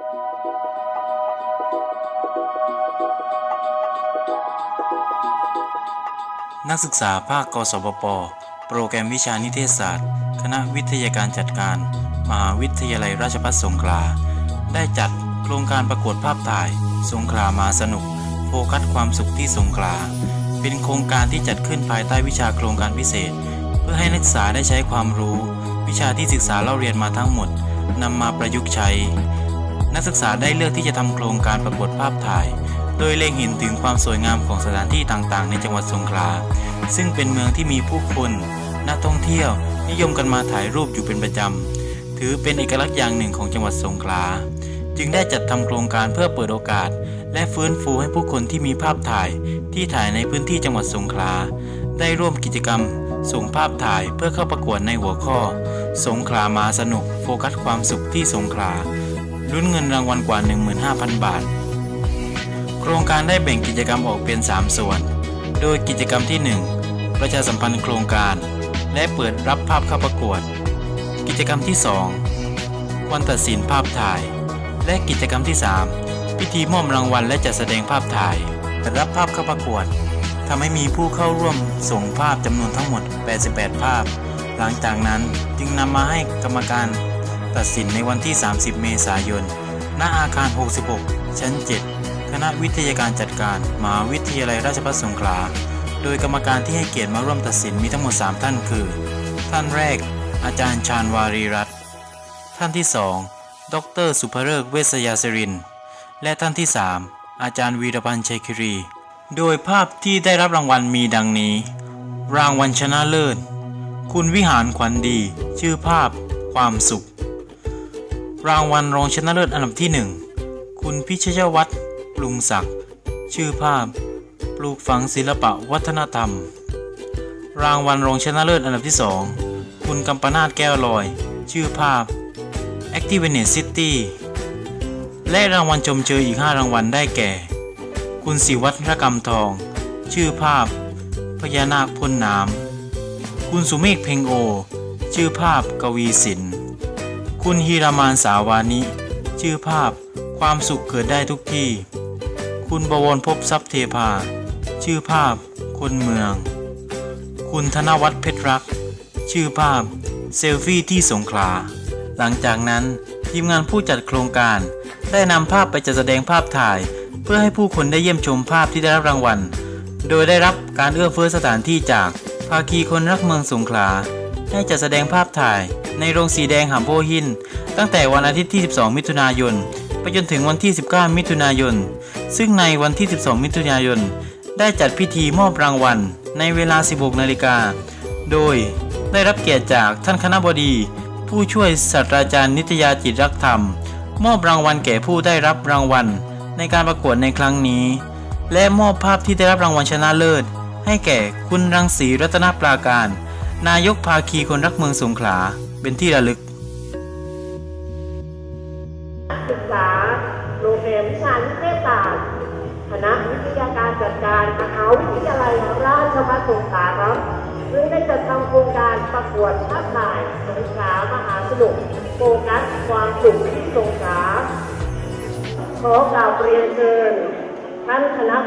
นักศึกษาภาคกศปป โปรแกรมวิชานิเทศศาสตร์ คณะวิทยาการจัดการ มหาวิทยาลัยราชภัฏสงขลา ได้จัดโครงการประกวดภาพถ่าย สงขลามาสนุก โฟกัสความสุขที่สงขลา เป็นโครงการที่จัดขึ้นภายใต้วิชาโครงการพิเศษ เพื่อให้นักศึกษาได้ใช้ความรู้ วิชาที่ศึกษาเล่าเรียนมาทั้งหมดนำมาประยุกต์ใช้ นักศึกษาได้เลือกที่จะทำโครงการประกวดภาพถ่าย โดยเล็งเห็นถึงความสวยงามของสถานที่ต่างๆ ในจังหวัดสงขลา ซึ่งเป็นเมืองที่มีผู้คนนักท่องเที่ยว นิยมกันมาถ่ายรูปอยู่เป็นประจำ ถือเป็นเอกลักษณ์อย่างหนึ่งของจังหวัดสงขลา จึงได้จัดทำโครงการเพื่อเปิดโอกาส และฟื้นฟูให้ผู้คนที่มีภาพถ่ายที่ถ่ายในพื้นที่จังหวัดสงขลา ได้ร่วมกิจกรรม ส่งภาพถ่ายเพื่อเข้าประกวดในหัวข้อ สงขลามาสนุก โฟกัสความสุขที่สงขลา ลุ้นเงินรางวัลกว่า 15,000 บาท โครงการได้แบ่งกิจกรรมออกเป็น 3 ส่วน โดยกิจกรรมที่ 1 ประชาสัมพันธ์โครงการ และเปิดรับภาพเข้าประกวด กิจกรรมที่ 2 วันตัดสินภาพถ่าย และกิจกรรมที่ 3 พิธีมอบรางวัลและจัดแสดงภาพถ่ายรับภาพเข้าประกวดทำให้มีผู้เข้าร่วมส่งภาพจำนวนทั้งหมด 88 ภาพ หลังจากนั้นจึงนำมาให้กรรมการ ตัดสินในวันที่ 30 เมษายน ณ อาคาร 66 ชั้น 7 คณะวิทยาการจัดการมหาวิทยาลัยราชภัฏสงขลา โดยกรรมการที่ให้เกียรติมาร่วมตัดสินมีทั้งหมด 3 ท่านคือ ท่านแรก อาจารย์ชาญวารีรัตน์ ท่านที่ 2 ดร สุภเริกเวชยาสริน และท่านที่ 3 อาจารย์วีรพันธ์ชัยคิรี โดยภาพที่ได้รับรางวัลมีดังนี้ รางวัลชนะเลิศ คุณวิหารขวัญดี ชื่อภาพความสุข รางวัลรองชนะเลิศอันดับที่ 1 คุณพิชยวัฒน์ปรุงศักดิ์ชื่อภาพ ปลูกฝังศิลปะวัฒนธรรม รางวัลรองชนะเลิศอันดับที่ 2 คุณกัมปนาทแก้วลอย ชื่อภาพ Activate City และรางวัลชมเชยอีก 5 รางวัลได้แก่ คุณศิวัตรกรรมทอง ชื่อภาพ พญานาคพ่นน้ำคุณสุเมฆเพ็งโอ ชื่อภาพกวีศิลป์ คุณฮีรามานสาวานิ ชื่อภาพ ความสุขเกิดได้ทุกที่ คุณบวรพบทรัพย์เทพา ชื่อภาพ คนเมือง คุณธนวัฒน์เพชรรัก ชื่อภาพ เซลฟี่ที่สงขลา หลังจากนั้นทีมงานผู้จัดโครงการ ได้นำภาพไปจัดแสดงภาพถ่าย เพื่อให้ผู้คนได้เยี่ยมชมภาพที่ได้รับรางวัล โดยได้รับการเอื้อเฟื้อสถานที่จากภาคีคนรักเมืองสงขลา ให้จัดแสดงภาพถ่าย ในโรงสีแดงหำโพหิน ตั้งแต่วันอาทิตย์ที่ 12 มิถุนายน ไปจนถึงวันที่ 19 มิถุนายน ซึ่งในวันที่ 12 มิถุนายน ได้จัดพิธีมอบรางวัล ในเวลา 16 นาฬิกา โดยได้รับเกียรติจากท่านคณะบดี ผู้ช่วยศาสตราจารย์นิตยาจิตรักธรรม มอบรางวัลแก่ผู้ได้รับรางวัล ในการประกวดในครั้งนี้ และมอบภาพที่ได้รับรางวัลชนะเลิศ ให้แก่คุณรังสีรัตนปราการ นายกภาคีคนรักเมืองสงขลาเป็นที่ระลึก ศึกษาโรงเรียนวิชานิเทศศาสตร์คณะวิทยาการจัดการมหาวิทยาลัยราชภัฏสงขลาครับซึ่งได้จัดทำโครงการประกวดภาพถ่ายสงขลามหาสนุกโฟกัสความสุขที่สงขลาขอกราบเรียนเชิญ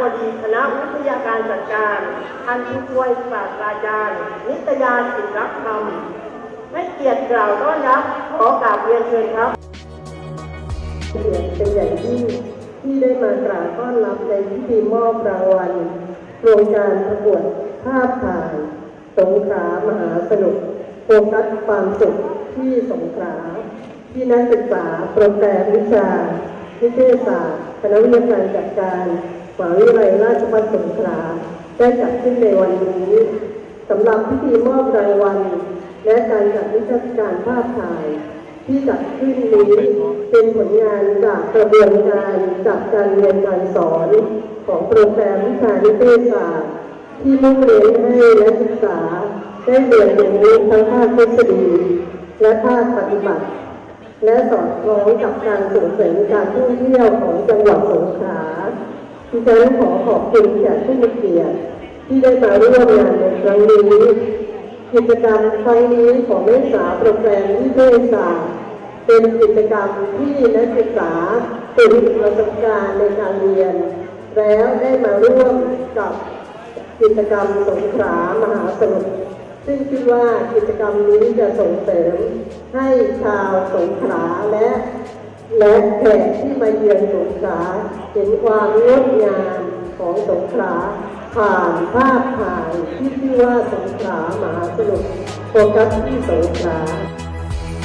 บดีคณะวิทยาการจัดการท่านผู้ช่วยศาสตราจารย์ นิตยาสิรักธรรมให้เกียรติกล่าวต้อนรับขอกราบเรียนเชิญครับเป็นอย่างยิ่งที่ได้มากราบต้อนรับในพิธีมอบรางวัลโครงการประกวดภาพถ่าย สงขลามหาสนุกโฟกัสความสุขที่สงขลาที่นักศึกษาโปรแกรมวิชา นิเทศศาสตร์คณะวิทยาการจัดการ มหาวิทยาลัยราชภัฏสงขลาได้จัดขึ้นในวันนี้สำหรับพิธีมอบรางวัลและการจัดนิทรรศการภาพถ่าย ที่จัดขึ้นนี้เป็นผลงานจากกระบวนการจัดการเรียนการสอนของโปรแกรมวิชานิเทศศาสตร์ที่มุ่งเน้นให้นักศึกษาได้เรียนรู้ทั้งภาคทฤษฎีและภาคปฏิบัติ และสอดคล้องกับการส่งเสริมการท่องเที่ยวของจังหวัดสงขลา ดิฉันขอขอบคุณแขกผู้มีเกียรติที่ได้มาร่วมงานในครั้งนี้กิจกรรมครั้งนี้ของนักศึกษาโปรแกรมวิเทศศาสตร์เป็นกิจกรรมที่นักศึกษาเป็นประสบการณ์ในการเรียน แล้วได้มาร่วมกับกิจกรรมสงขลามหาสนุกซึ่งคิดว่ากิจกรรมนี้จะส่งเสริมให้ชาวสงขลาและ และแขกที่มาเยือนสงขลาเห็นความงดงามของสงขลาผ่านภาพถ่ายที่ชื่อว่าสงขลามหาสนุกโฟกัสที่สงขลา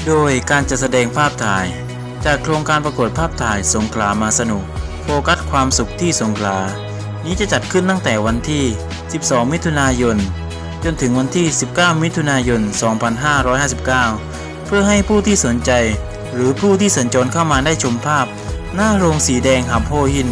โดยการจัดแสดงภาพถ่าย จากโครงการประกวดภาพถ่ายสงขลามาสนุก โฟกัสความสุขที่สงขลา นี้จะจัดขึ้นตั้งแต่วันที่ 12 มิถุนายน จนถึงวันที่ 19 มิถุนายน 2559 เพื่อให้ผู้ที่สนใจ หรือผู้ที่สัญจรเข้ามาได้ชมภาพ หน้าโรงสีแดงหับโพหิน